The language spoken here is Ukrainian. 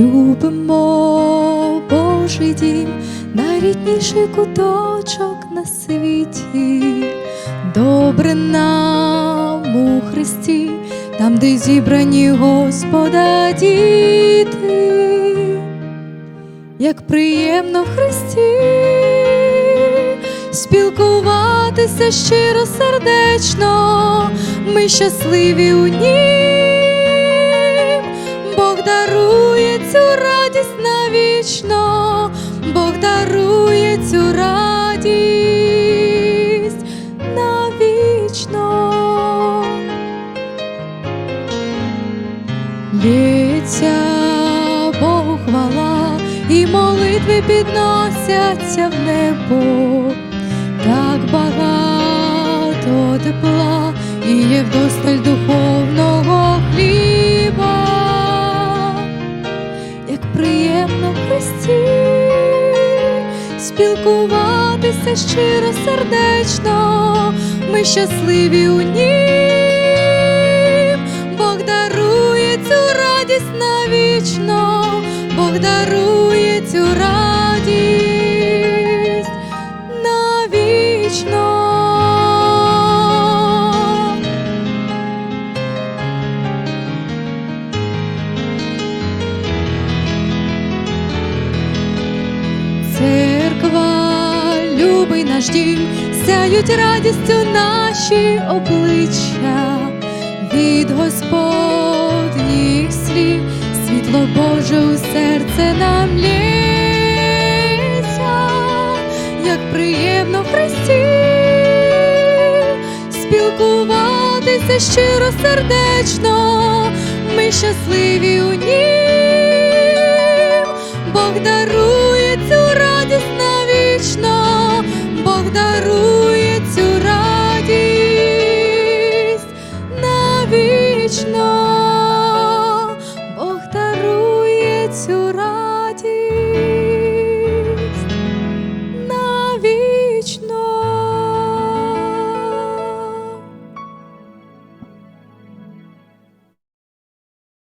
любимо Божий дім, найрідніший куточок на світі, добре нам у Христі, там, де зібрані Господа діти, як приємно в Христі спілкуватися щиро сердечно, ми щасливі у нім, цю радість навічно, Бог дарує цю радість навічно. Лється Богу хвала, і молитви підносяться в небо, так багато тепла, і є вдосталь приємно в Христі спілкуватися щиро сердечно, ми щасливі у нім, Бог дарує цю радість навічно, Бог дарує цю радість любий наш дім, сяють радістю наші обличчя. Від Господніх слів, світло Боже у серце нам лється, як приємно в Христі спілкуватися щиро сердечно, ми щасливі у нім, Бог дарує